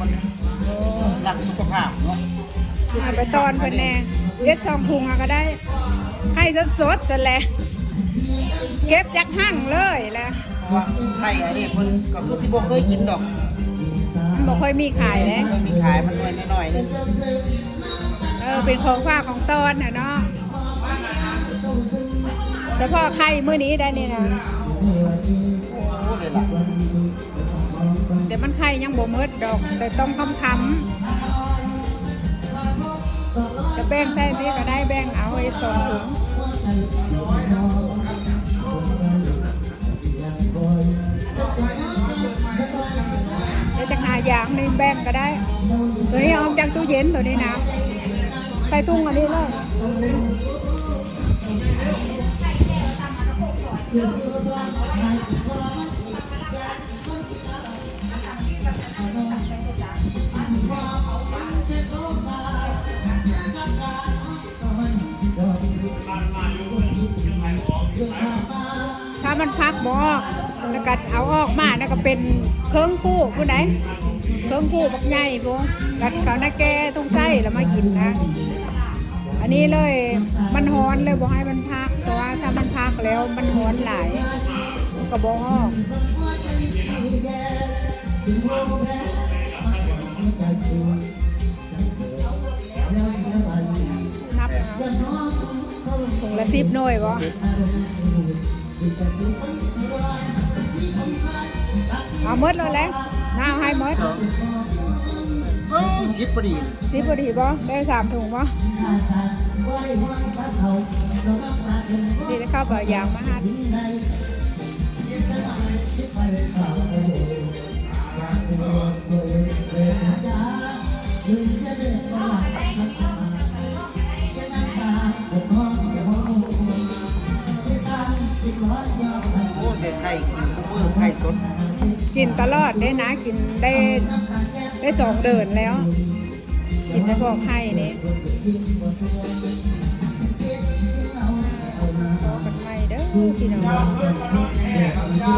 มันรักสุขภาพเนาะเอาไปตอนเพิ่นแน่เด็ดสองพุงเอาก็ได้ ให้สดๆซะแหละเก็บจากหั่งเลยแหละเพราะว่าไข่อันนี้เพิ่นก็คือที่บ่เคยกินดอกมันบ่ค่อยมีขายเลยเคยมีขายมันหน่วยน้อยๆนึงเออเป็นของฝากของตอนน่ะเนาะแต่พ่อไข่มื้อนี้ได้นี่นะ ยังบ่หมดดอก แต่ต้องคำคำจะแบ่งได้นี่ก็ได้แบ่งเอาไอ้สองถุงเดี๋ยวจะหาอย่างหนึงแบ่งก็ได้ตัวนี้เอาจากตู้เย็นตัวนี้นะใส่ตุ้งอันนี้เลย ถ้ามันพักบอกแล้วก็เอาออกมาแล้วก็เป็นเครื่องคู่ผู้ไหนเครื่องคู่บักใหญ่พวกกัดเขาหน้าแก่ต้องใส่แล้วมากินนะ อันนี้เลยมันฮ้อนเลยบอกให้มันพักแต่ว่าถ้ามันพักแล้วมันฮ้อนหลายก็บอกออก นับเอาถุงละสิบหน่วยบ่เอาหมดเลยแหล้วน้าเอาให้หมดเอ้าคิดพอดีสิบพอดีบ่ได้สามถุงบ่ดีจะเข้าเบา อย่างมาหัดโอ้เด็ดไข่กินมือไข่สดกินตลอดได้นะกินได้ได้สองเดินแล้ว กินได้พวกไข่นี่พอกันใหม่เด้อพี่น้อง